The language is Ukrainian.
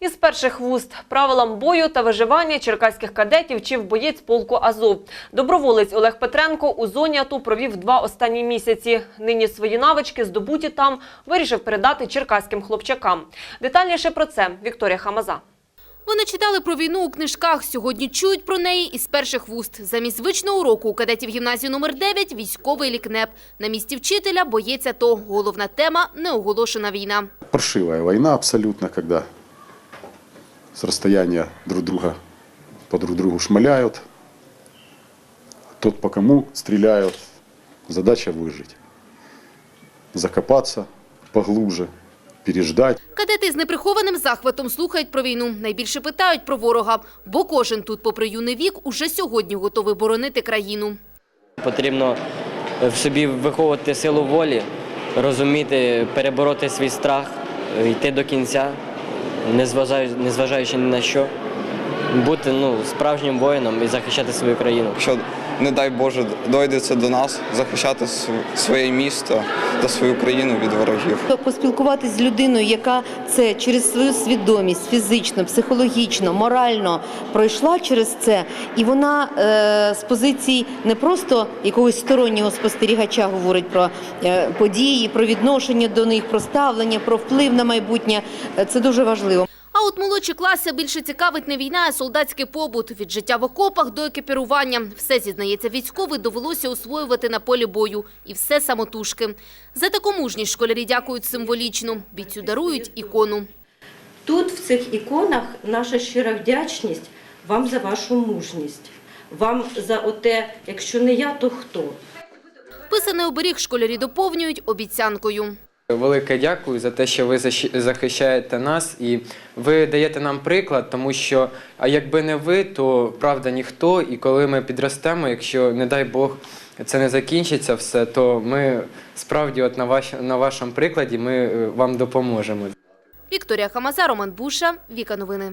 Із перших вуст правилам бою та виживання черкаських кадетів вчив боєць полку Азов. Доброволець Олег Петренко у зоні АТО провів два останні місяці. Нині свої навички, здобуті там, вирішив передати черкаським хлопчакам. Детальніше про це Вікторія Хамаза. Вони читали про війну у книжках, сьогодні чують про неї із перших вуст. Замість звичного уроку у кадетів гімназії номер 9 – військовий лікнеп. На місці вчителя – боєць АТО. Головна тема – неоголошена війна. паршивая война абсолютно, когда с расстояния друг друга по друг другу шмаляют. Тот по кому стреляют. Задача выжить. Закопаться поглубже, переждать. Кадети з неприхованим захватом слухають про війну. Найбільше питають про ворога, бо кожен тут, попри юний вік, уже сьогодні готовий боронити країну. Потрібно в собі виховувати силу волі, розуміти, перебороти свій страх, йти до кінця, незважаючи, незважаючи ні на що, бути ну, справжнім воїном і захищати свою країну. Якщо, не дай Боже, дойдеться до нас, захищати своє місто та свою країну від ворогів. Поспілкуватися з людиною, яка це через свою свідомість фізично, психологічно, морально пройшла через це, і вона е, з позиції не просто якогось стороннього спостерігача говорить про е, події, про відношення до них, про ставлення, про вплив на майбутнє. Е, Це дуже важливо. А от молодші класи більше цікавить не війна, а солдатський побут. Від життя в окопах до екіпірування. Все, зізнається військовий, довелося освоювати на полі бою. І все самотужки. За таку мужність школярі дякують символічно. Бійцю дарують ікону. Тут, в цих іконах, наша щира вдячність вам за вашу мужність, вам за оте, якщо не я, то хто? Писаний оберіг школярі доповнюють обіцянкою. Велике дякую за те, що ви захищаєте нас і ви даєте нам приклад, тому що а якби не ви, то правда ніхто. І коли ми підростемо, якщо не дай Бог це не закінчиться все, то ми справді, от на ваш на вашому прикладі, ми е, вам допоможемо. Вікторія Хамаза, Роман Буша, Віка Новини.